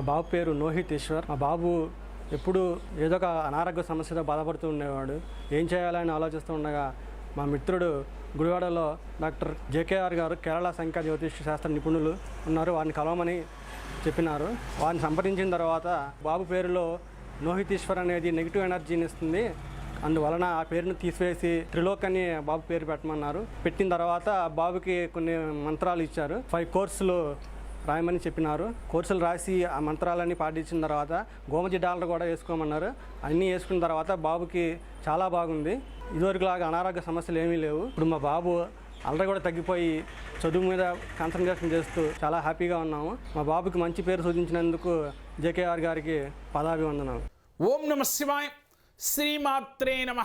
మా బాబు పేరు నోహిత్ ఈశ్వర్. మా బాబు ఎప్పుడు ఏదో ఒక అనారోగ్య సమస్యతో బాధపడుతూ ఉండేవాడు. ఏం చేయాలని ఆలోచిస్తూ ఉండగా మా మిత్రుడు గుడివాడలో డాక్టర్ జేకేఆర్ గారు కేరళ సంఖ్యా జ్యోతిష్ శాస్త్ర నిపుణులు ఉన్నారు. వారిని కలవమని చెప్పినారు. వారిని సంప్రదించిన తర్వాత బాబు పేరులో నోహితీశ్వర్ అనేది నెగిటివ్ ఎనర్జీని ఇస్తుంది. అందువలన ఆ పేరును తీసివేసి త్రిలోక్ అని బాబు పేరు పెట్టమన్నారు. పెట్టిన తర్వాత బాబుకి కొన్ని మంత్రాలు ఇచ్చారు. ఫైవ్ కోర్సులు రాయమని చెప్పినారు. కోర్సులు రాసి ఆ మంత్రాలన్నీ పాటించిన తర్వాత గోమతి డాలర్ కూడా వేసుకోమన్నారు. అన్నీ వేసుకున్న తర్వాత బాబుకి చాలా బాగుంది. ఇదివరకులాగా అనారోగ్య సమస్యలు ఏమీ లేవు. ఇప్పుడు మా బాబు అల్లరి కూడా తగ్గిపోయి చదువు మీద కాన్సన్ట్రేషన్ చేస్తూ చాలా హ్యాపీగా ఉన్నాము. మా బాబుకి మంచి పేరు సూచించినందుకు జేకేఆర్ గారికి పదాభివందనాలు. ఓం నమ శివాయ. శ్రీమాత్రే నమ.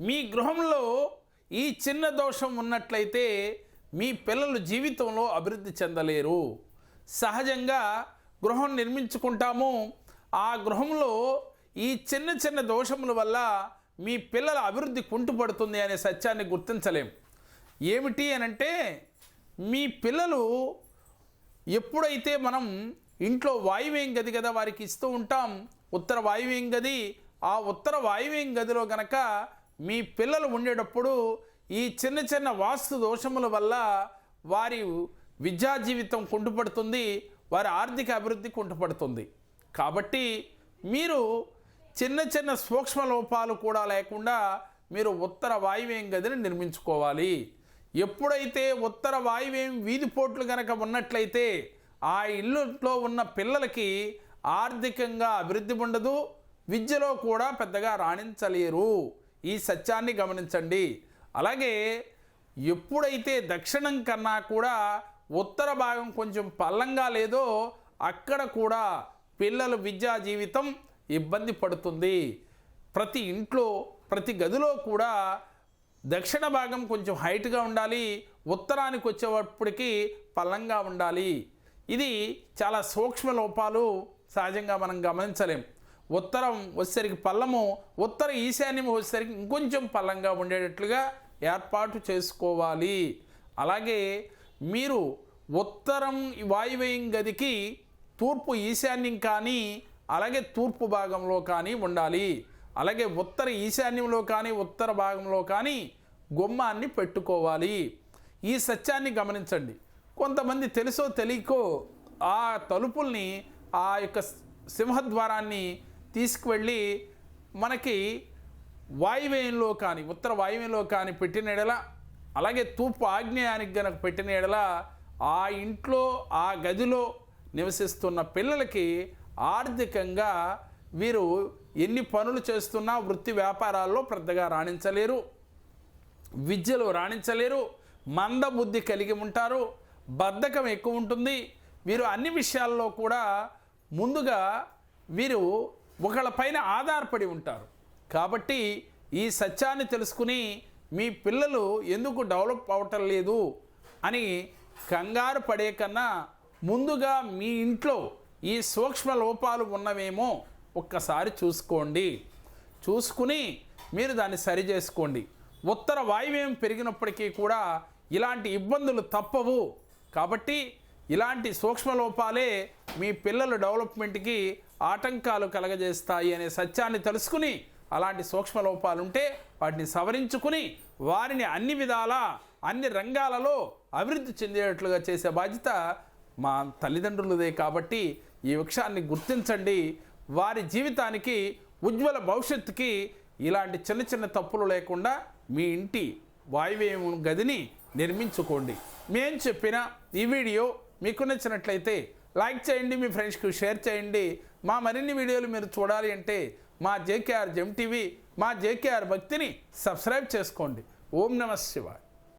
మీ గృహంలో ఈ చిన్న దోషం ఉన్నట్లయితే మీ పిల్లలు జీవితంలో అభివృద్ధి చెందలేరు. సహజంగా గృహం నిర్మించుకుంటాము. ఆ గృహంలో ఈ చిన్న చిన్న దోషముల వల్ల మీ పిల్లల అభివృద్ధి కుంటుపడుతుంది అనే సత్యాన్ని గుర్తించలేం. ఏమిటి అనంటే మీ పిల్లలు ఎప్పుడైతే మనం ఇంట్లో వాయువ్యం గది కదా వారికి ఇస్తూ ఉంటాం ఉత్తర వాయువ్యం గది ఆ ఉత్తర వాయువ్యం గదిలో గనక మీ పిల్లలు ఉండేటప్పుడు ఈ చిన్న చిన్న వాస్తు దోషముల వల్ల వారి విద్యా జీవితం కుంటుపడుతుంది వారి ఆర్థిక అభివృద్ధి కుంటుపడుతుంది. కాబట్టి మీరు చిన్న చిన్న సూక్ష్మ లోపాలు కూడా లేకుండా మీరు ఉత్తర వాయువ్యం గదిని నిర్మించుకోవాలి. ఎప్పుడైతే ఉత్తర వాయువ్యం వీధిపోట్లు కనుక ఉన్నట్లయితే ఆ ఇల్లులో ఉన్న పిల్లలకి ఆర్థికంగా అభివృద్ధి ఉండదు విద్యలో కూడా పెద్దగా రాణించలేరు. ఈ సత్యాన్ని గమనించండి. అలాగే ఎప్పుడైతే దక్షిణం కన్నా కూడా ఉత్తర భాగం కొంచెం పల్లంగా లేదో అక్కడ కూడా పిల్లల విద్యా జీవితం ఇబ్బంది పడుతుంది. ప్రతి ఇంట్లో ప్రతి గదిలో కూడా దక్షిణ భాగం కొంచెం హైట్గా ఉండాలి ఉత్తరానికి వచ్చేటప్పటికి పల్లంగా ఉండాలి. ఇది చాలా సూక్ష్మ లోపాలు సహజంగా మనం గమనించలేం. ఉత్తరం వచ్చేసరికి పల్లము ఉత్తర ఈశాన్యం వచ్చేసరికి ఇంకొంచెం పల్లంగా ఉండేటట్లుగా ఏర్పాటు చేసుకోవాలి. అలాగే మీరు ఉత్తరం వాయువ్యం గదికి తూర్పు ఈశాన్యం కానీ అలాగే తూర్పు భాగంలో కానీ ఉండాలి. అలాగే ఉత్తర ఈశాన్యంలో కానీ ఉత్తర భాగంలో కానీ గుమ్మాన్ని పెట్టుకోవాలి. ఈ సత్యాన్ని గమనించండి. కొంతమంది తెలుసో తెలియకో ఆ తలుపుల్ని ఆ యొక్క సింహద్వారాన్ని తీసుకువెళ్ళి మనకి వాయువ్యంలో కానీ ఉత్తర వాయువ్యంలో కానీ పెట్టిన ఎడల అలాగే తూపు ఆగ్నేయానికి గనక పెట్టిన ఎడల ఆ ఇంట్లో ఆ గదిలో నివసిస్తున్న పిల్లలకి ఆర్థికంగా వీరు ఎన్ని పనులు చేస్తున్నా వృత్తి వ్యాపారాల్లో పెద్దగా రాణించలేరు. విద్యలో రాణించలేరు. మందబుద్ధి కలిగి ఉంటారు. బద్ధకం ఎక్కువ ఉంటుంది. వీరు అన్ని విషయాల్లో కూడా ముందుగా వీరు ఒకళ్ళపైన ఆధారపడి ఉంటారు. కాబట్టి ఈ సత్యాన్ని తెలుసుకుని మీ పిల్లలు ఎందుకు డెవలప్ అవటం లేదు అని కంగారు పడే కన్నా ముందుగా మీ ఇంట్లో ఈ సూక్ష్మ లోపాలు ఉన్నవేమో ఒక్కసారి చూసుకోండి. చూసుకుని మీరు దాన్ని సరి చేసుకోండి. ఉత్తర వాయువ్యం పెరిగినప్పటికీ కూడా ఇలాంటి ఇబ్బందులు తప్పవు. కాబట్టి ఇలాంటి సూక్ష్మ లోపాలే మీ పిల్లల డెవలప్మెంట్కి ఆటంకాలు కలగజేస్తాయి అనే సత్యాన్ని తెలుసుకుని అలాంటి సూక్ష్మ లోపాలుంటే వాటిని సవరించుకుని వారిని అన్ని విధాల అన్ని రంగాలలో అభివృద్ధి చెందేటట్లుగా చేసే బాధ్యత మా తల్లిదండ్రులదే కాబట్టి ఈ వృక్షాన్ని గుర్తించండి. వారి జీవితానికి ఉజ్వల భవిష్యత్తుకి ఇలాంటి చిన్న చిన్న తప్పులు లేకుండా మీ ఇంటి వాయువ్యం గదిని నిర్మించుకోండి. మేము చెప్పిన ఈ వీడియో మీకు నచ్చినట్లయితే లైక్ చేయండి మీ ఫ్రెండ్స్కి షేర్ చేయండి. మా మరిన్ని వీడియోలు మీరు చూడాలి అంటే మా జేకేఆర్ జెమ్ టీవీ మా జేకేఆర్ భక్తిని సబ్స్క్రైబ్ చేసుకోండి. ఓం నమ శివాయ్.